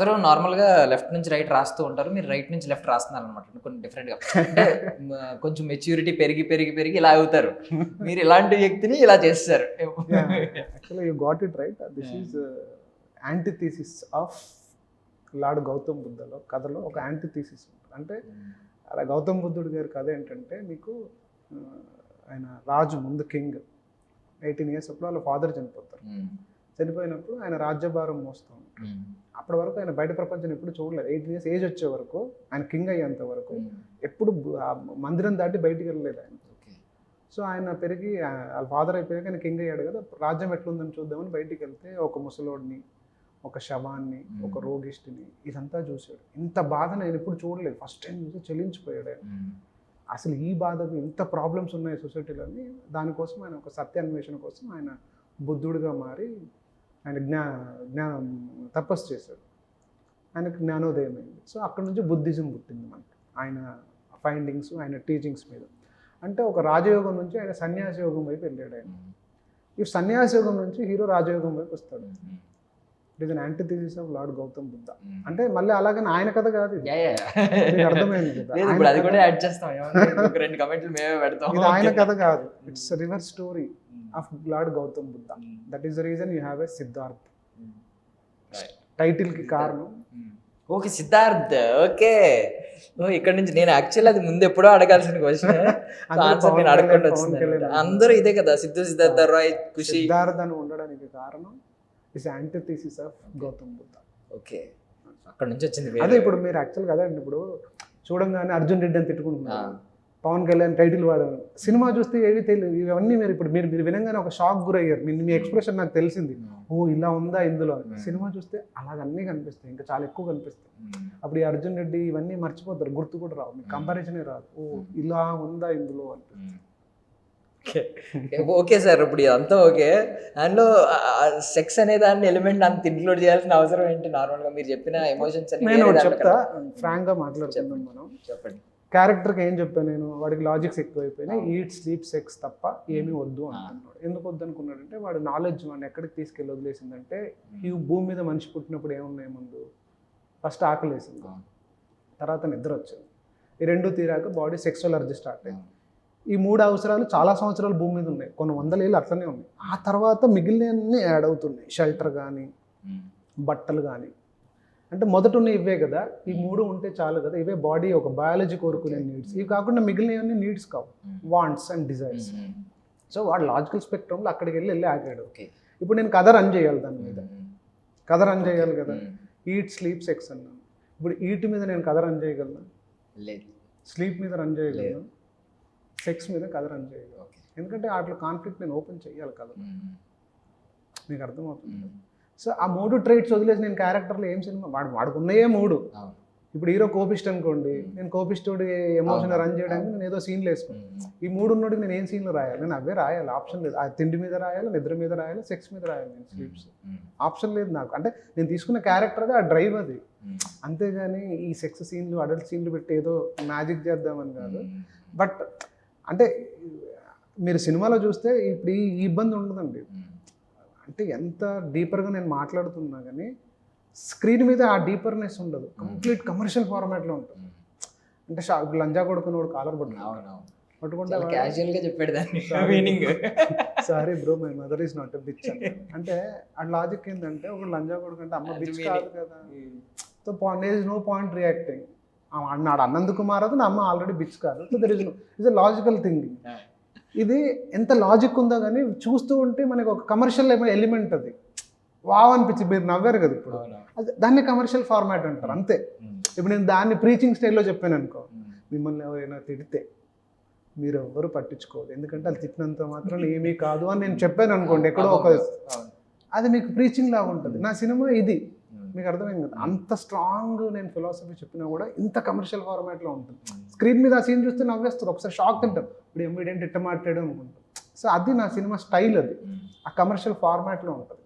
అందరూ నార్మల్గా లెఫ్ట్ నుంచి రైట్ రాస్తూ ఉంటారు. మీరు రైట్ నుంచి లెఫ్ట్ రాస్తున్నారు అనమాట కొన్ని డిఫరెంట్గా. అంటే కొంచెం మెచ్యూరిటీ పెరిగి పెరిగి పెరిగి ఇలా అవుతారు. మీరు ఇలాంటి వ్యక్తిని ఇలా చేస్తారు. Actually you got it right this is antithesis of lord Gautam బుద్ధలో కథలో ఒక యాంటీథీసిస్ ఉంటుంది. అంటే అలా గౌతమ్ బుద్ధుడు గారి కథ ఏంటంటే మీకు ఆ, ఆయన రాజు ముందు కింగ్ ఎయిటీన్ ఇయర్స్ అప్పుడు వాళ్ళ ఫాదర్ చనిపోతారు. ఉమ్, చనిపోయినప్పుడు ఆయన రాజ్యభారం మోస్తూ ఉమ్, అప్పటి వరకు ఆయన బయట ప్రపంచం ఎప్పుడు చూడలేదు. ఎయిటీన్ ఇయర్స్ ఏజ్ వచ్చే వరకు ఆయన కింగ్ అయ్యేంత వరకు ఉమ్, ఎప్పుడు మందిరం దాటి బయటికి వెళ్ళలేదు ఆయన. సో ఆయన పెరిగి ఆ, వాళ్ళ ఫాదర్ అయిపోయాక ఆయన కింగ్ అయ్యాడు కదా. రాజ్యం ఎట్లుందని చూద్దామని బయటికి వెళ్తే ఒక ముసలోడిని ఒక శవాన్ని ఒక Hmm. రోగిష్టిని ఇదంతా చూశాడు. ఇంత బాధ నేను ఎప్పుడు చూడలేదు. ఫస్ట్ టైం చూసి చెల్లించిపోయాడు ఆయన. అసలు ఈ బాధకు ఇంత ప్రాబ్లమ్స్ ఉన్నాయి సొసైటీలో అని దానికోసం ఆయన ఒక సత్యాన్వేషణ కోసం ఆయన బుద్ధుడిగా మారి ఆయన జ్ఞా జ్ఞానం తపస్సు చేశాడు. ఆయనకు జ్ఞానోదయం అయింది. సో అక్కడ నుంచి బుద్ధిజం పుట్టింది మనకి. ఆయన ఫైండింగ్స్ ఆయన టీచింగ్స్ మీద. అంటే ఒక రాజయోగం నుంచి ఆయన సన్యాస యోగం వైపు వెళ్ళాడు ఆయన. ఈ సన్యాస యోగం నుంచి హీరో రాజయోగం వైపు వస్తాడు. It is an antithesis of lord Gautam Buddha. అంటే మళ్ళీ అలాగని ఆయన కథ కాదు అర్థమైంది ఆయన అది కథ- కూడా యాడ్ చేస్తాం. ఏమన్నా? ఒక రెండు కమెంట్లు మేమే పెడతాం. ఇది ఆయన ఓకే. కథ కాదు. It's reverse story of lord Gautam Buddha. That is the reason you have a Siddharth um. Right. టైటిల్కి కారణం. ఓకే సిద్ధార్థ్. ఓకే. ఇక్కడ నుంచి నేను యాక్చువల్ అది ముందు ఎప్పుడో అడగాల్సిన క్వశ్చన్ ఆన్సర్ నేను అడగకుండా వచ్చింది అందరూ ఇదే కదా సిద్ధు సిద్ధార్థ రాయ్ ఖుషి. సిద్ధార్థ్ అని ఉండడానికి కారణం is antithesis of Gautam Buddha. Okay. అక్కడ నుంచి వచ్చింది అదే. ఇప్పుడు మీరు యాక్చువల్గా అదే అండి ఇప్పుడు చూడంగానే అర్జున్ రెడ్డి అని తిట్టుకుంటున్నారు. పవన్ కళ్యాణ్ టైటిల్ వాడారు. సినిమా చూస్తే ఏవి తెలియదు. ఇవన్నీ మీరు ఇప్పుడు మీరు మీరు వినంగానే ఒక షాక్ గురయ్యారు. మీ మీ ఎక్స్ప్రెషన్ నాకు తెలిసింది. ఓ ఇలా ఉందా ఇందులో? అని. Hmm. సినిమా చూస్తే అలాగ అన్నీ కనిపిస్తాయి. ఇంకా చాలా ఎక్కువ కనిపిస్తాయి. ఉమ్, అప్పుడు ఈ అర్జున్ రెడ్డి ఇవన్నీ మర్చిపోతారు. గుర్తు కూడా రావు. మీకు Hmm. కంపారిజనే రాదు. ఓ Hmm. ఇలా ఉందా ఇందులో అని ఉమ్. ఓకే. సార్ ఇప్పుడు ఇదంతా ఓకే దానిలో సెక్స్ అనే దాన్ని ఎలిమెంట్ అంత ఇంక్లూడ్ చేయాల్సిన అవసరం ఏంటి? నార్మల్గా మీరు చెప్పిన ఎమోషన్స్ దాంట్లో చెప్తా. కనపడతాయి. ఫ్రాంక్గా మాట్లాడుకుందాం మనం. చెప్పండి. క్యారెక్టర్కి ఏం చెప్పాను నేను? వాడికి లాజిక్స్ ఎక్కువైపోయినాయి. ఈట్ స్లీప్ సెక్స్ తప్ప ఏమీ వద్దు అంటున్నాడు ఎందుకు వద్దు అనుకున్నాడంటే వాడు నాలెడ్జ్ వాడిని ఎక్కడికి తీసుకెళ్ళి వదిలేసిందంటే ఈ భూమి మీద మనిషి పుట్టినప్పుడు ఏమున్నాయి ముందు? ఫస్ట్ ఆకలి వేసింది. అవును. తర్వాత నిద్ర వచ్చింది. ఈ రెండు తీరాక బాడీ సెక్సువల్ అర్జీ స్టార్ట్ అయింది. ఈ మూడు అవసరాలు చాలా సంవత్సరాలు భూమి మీద ఉన్నాయి. కొన్ని వందల ఏళ్ళు అట్లనే ఉన్నాయి. ఆ తర్వాత మిగిలినవన్నీ యాడ్ అవుతున్నాయి. షెల్టర్ కానీ బట్టలు కానీ అంటే మొదట ఉన్న ఇవే కదా. ఈ మూడు ఉంటే చాలు కదా. ఇవే బాడీ ఒక బయాలజీ కోరుకునే నీడ్స్ ఇవి కాకుండా మిగిలినవన్నీ నీడ్స్ కావు. Wants and desires. సో వాడు లాజికల్ స్పెక్ట్రమ్లో అక్కడికి వెళ్ళి వెళ్ళి ఆగాడు. ఓకే ఇప్పుడు నేను కథ రన్ చేయాలి దాని మీద. ఉమ్, కథ రన్ చేయాలి కదా. ఈట్ స్లీప్ సెక్స్ అన్నాను. ఇప్పుడు ఈట్ మీద నేను కథ రన్ చేయగలను? లేదు. స్లీప్ మీద రన్ చేయగలను? సెక్స్ మీద కథ రన్ చేయగలను. ఎందుకంటే వాటిలో కాన్ఫ్లిక్ట్ నేను ఓపెన్ చేయాలి కదా. ఉమ్, మీకు అర్థమవుతుంది. సో ఆ మూడు ట్రైట్స్ వదిలేసి నేను క్యారెక్టర్లో ఏం సినిమా వాడు వాడుకున్నాయే మూడు. ఇప్పుడు హీరో కోపిస్ట్ అనుకోండి. నేను కోపిస్టోడి ఎమోషన్. రన్ చేయడానికి నేను ఏదో సీన్లు వేసుకున్నాను ఈ మూడు ఉన్నోడికి నేను ఏం సీన్లు రాయాలి? నేను అవే రాయాలి. ఆప్షన్ లేదు. ఆ తిండి మీద రాయాలి నిద్ర మీద రాయాలి సెక్స్ మీద రాయాలి నేను స్లీప్స్ ఆప్షన్ లేదు నాకు. అంటే నేను తీసుకున్న క్యారెక్టర్ అది ఆ డ్రైవ్ అది. అంతేగాని ఈ సెక్స్ సీన్లు అడల్ట్ సీన్లు పెట్టి ఏదో మ్యాజిక్ చేద్దామని కాదు. బట్ అంటే మీరు సినిమాలో చూస్తే ఇప్పుడు ఈ ఇబ్బంది ఉండదండి. అంటే ఎంత డీపర్గా నేను మాట్లాడుతున్నా కానీ స్క్రీన్ మీద ఆ డీపర్నెస్ ఉండదు. కంప్లీట్ కమర్షియల్ ఫార్మాట్లో ఉంటుంది. అంటే షా లంజా కొడుకున్నోడు కాలర్ పట్టుకుంటాడు. అవునవును. పట్టుకుంటే చెప్పాడు దాన్ని. Sorry bro my mother is not bitch అంటే ఆ లాజిక్ ఏంటంటే ఒక లంజా కొడుకు అంటే అమ్మ బిచ్. కాదు కదా. So point is no point reacting అన్నాడు అన్నందుకు మారదు నా అమ్మ ఆల్రెడీ బిచ్ కాదు. So there is no is a logical thinking ఇది ఎంత లాజిక్ ఉందో కానీ చూస్తూ ఉంటే మనకి ఒక కమర్షియల్ ఎలిమెంట్ అది. వావ్ అనిపించి మీరు నవ్వారు కదా ఇప్పుడు. అది దాన్ని కమర్షియల్ ఫార్మాట్ అంటారు అంతే. ఇప్పుడు నేను దాన్ని ప్రీచింగ్ స్టైల్లో చెప్పాను అనుకో మిమ్మల్ని ఎవరైనా తిడితే మీరు ఎవ్వరు పట్టించుకోదు ఎందుకంటే అది తిట్టినంత మాత్రం ఏమీ కాదు అని నేను చెప్పాను అనుకోండి ఎక్కడో ఒక అది మీకు ప్రీచింగ్ లాగా ఉంటుంది. నా సినిమా ఇది. మీకు అర్థమైంది కదా? అంత స్ట్రాంగ్ నేను ఫిలాసఫీ చెప్పినా కూడా ఇంత కమర్షియల్ ఫార్మాట్లో ఉంటుంది. స్క్రీన్ మీద ఆ సీన్ చూస్తే నవ్వేస్తారు. ఒకసారి షాక్ తింటారు. ఇప్పుడు ఏమిడేంటి ఇట్ట మాట్లాడు అనుకుంటాం సో అది నా సినిమా స్టైల్ అది. ఆ కమర్షియల్ ఫార్మాట్లో ఉంటుంది.